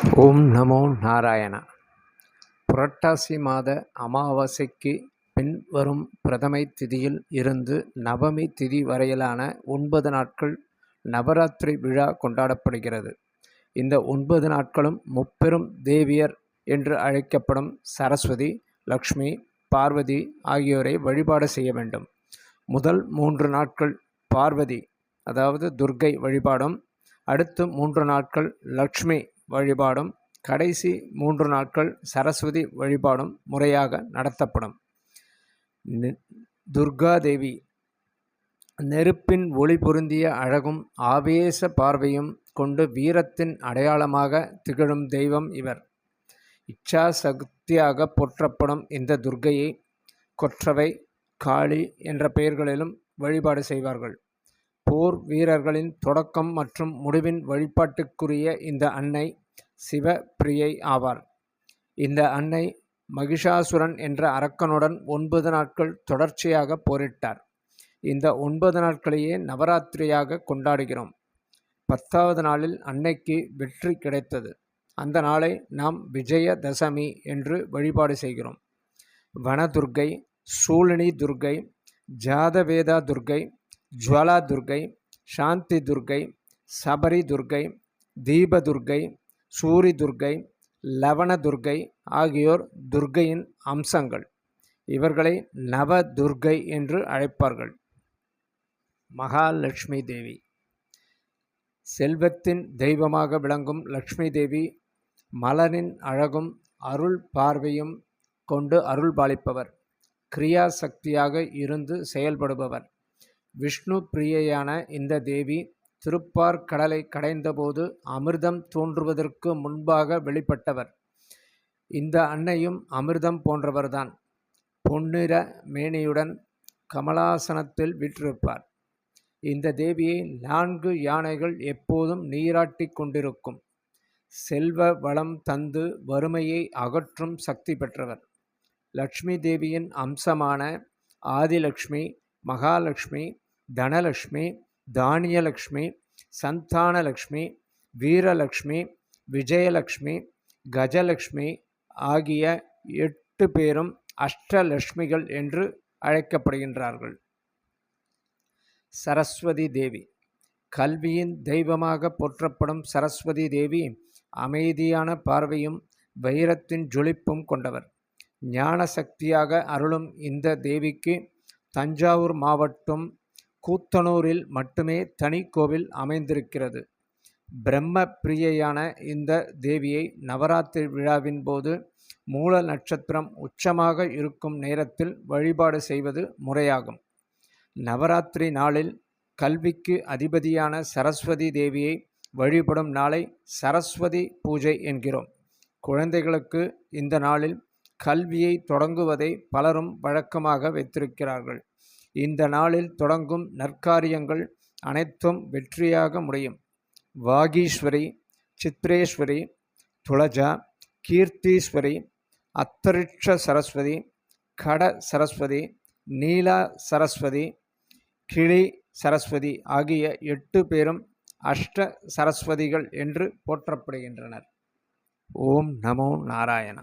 ஓம் நமோ நாராயணா. புரட்டாசி மாத அமாவாசைக்கு பின் வரும் பிரதமை திதியில் இருந்து நவமி திதி வரையிலான ஒன்பது நாட்கள் நவராத்திரி விழா கொண்டாடப்படுகிறது. இந்த ஒன்பது நாட்களும் முப்பெரும் தேவியர் என்று அழைக்கப்படும் சரஸ்வதி லக்ஷ்மி பார்வதி ஆகியோரை வழிபாடு செய்ய வேண்டும். முதல் மூன்று நாட்கள் பார்வதி அதாவது துர்க்கை வழிபாடும் அடுத்து மூன்று நாட்கள் லக்ஷ்மி வழிபாடும் கடைசி மூன்று நாட்கள் சரஸ்வதி வழிபாடும் முறையாக நடத்தப்படும். துர்காதேவி நெருப்பின் ஒளி பொருந்திய அழகும் ஆவேச பார்வையும் கொண்டு வீரத்தின் அடையாளமாக திகழும் தெய்வம் இவர். இச்சா சக்தியாக போற்றப்படும் இந்த துர்கையை கொற்றவை காளி என்ற பெயர்களிலும் வழிபாடு செய்வார்கள். போர் வீரர்களின் தொடக்கம் மற்றும் முடிவின் வழிபாட்டுக்குரிய இந்த அன்னை சிவப்பிரியை ஆவார். இந்த அன்னை மகிஷாசுரன் என்ற அரக்கனுடன் ஒன்பது நாட்கள் தொடர்ச்சியாக போரிட்டார். இந்த ஒன்பது நாட்களையே நவராத்திரியாக கொண்டாடுகிறோம். பத்தாவது நாளில் அன்னைக்கு வெற்றி கிடைத்தது. அந்த நாளை நாம் விஜயதசமி என்று வழிபாடு செய்கிறோம். வனதுர்கை சூழினி துர்கை ஜாதவேதா துர்கை ஜுவலா துர்கை சாந்தி துர்கை சபரி துர்கை தீபதுர்கை சூரி துர்கை லவண துர்கை ஆகியோர் துர்கையின் அம்சங்கள். இவர்களை நவ துர்கை என்று அழைப்பார்கள். மகாலட்சுமி தேவி. செல்வத்தின் தெய்வமாக விளங்கும் லக்ஷ்மி தேவி மலரின் அழகும் அருள் பார்வையும் கொண்டு அருள் பாலிப்பவர். கிரியா சக்தியாக இருந்து செயல்படுபவர். விஷ்ணு பிரியையான இந்த தேவி திருப்பார் கடலை கடைந்தபோது அமிர்தம் தோன்றுவதற்கு முன்பாக வெளிப்பட்டவர். இந்த அன்னையும் அமிர்தம் போன்றவர்தான். பொன்னிற மேனியுடன் கமலாசனத்தில் விற்றிருப்பார். இந்த தேவியை நான்கு யானைகள் எப்போதும் நீராட்டி கொண்டிருக்கும். செல்வ வளம் தந்து வறுமையை அகற்றும் சக்தி பெற்றவர். லக்ஷ்மி தேவியின் அம்சமான ஆதிலக்ஷ்மி மகாலட்சுமி தனலக்ஷ்மி தானியலக்ஷ்மி சந்தானலக்ஷ்மி வீரலக்ஷ்மி விஜயலக்ஷ்மி கஜலக்ஷ்மி ஆகிய எட்டு பேரும் அஷ்டலக்ஷ்மிகள் என்று அழைக்கப்படுகின்றார்கள். சரஸ்வதி தேவி. கல்வியின் தெய்வமாக போற்றப்படும் சரஸ்வதி தேவி அமைதியான பார்வையும் வைரத்தின் ஜொலிப்பும் கொண்டவர். ஞான சக்தியாக அருளும் இந்த தேவிக்கு தஞ்சாவூர் மாவட்டம் கூத்தனூரில் மட்டுமே தனி கோவில் அமைந்திருக்கிறது. பிரம்ம பிரியையான இந்த தேவியை நவராத்திரி விழாவின் போது மூல நட்சத்திரம் உச்சமாக இருக்கும் நேரத்தில் வழிபாடு செய்வது முறையாகும். நவராத்திரி நாளில் கல்விக்கு அதிபதியான சரஸ்வதி தேவியை வழிபடும் நாளை சரஸ்வதி பூஜை என்கிறோம். குழந்தைகளுக்கு இந்த நாளில் கல்வியை தொடங்குவதை பலரும் வழக்கமாக வைத்திருக்கிறார்கள். இந்த நாளில் தொடங்கும் நற்காரியங்கள் அனைத்தும் வெற்றியாக முடியும். வாகீஸ்வரி சித்ரேஸ்வரி துளஜா கீர்த்தீஸ்வரி அத்தரிட்ச சரஸ்வதி கட சரஸ்வதி நீலா சரஸ்வதி கிளி சரஸ்வதி ஆகிய எட்டு பேரும் அஷ்ட சரஸ்வதிகள் என்று போற்றப்படுகின்றனர். ஓம் நமோ நாராயணா.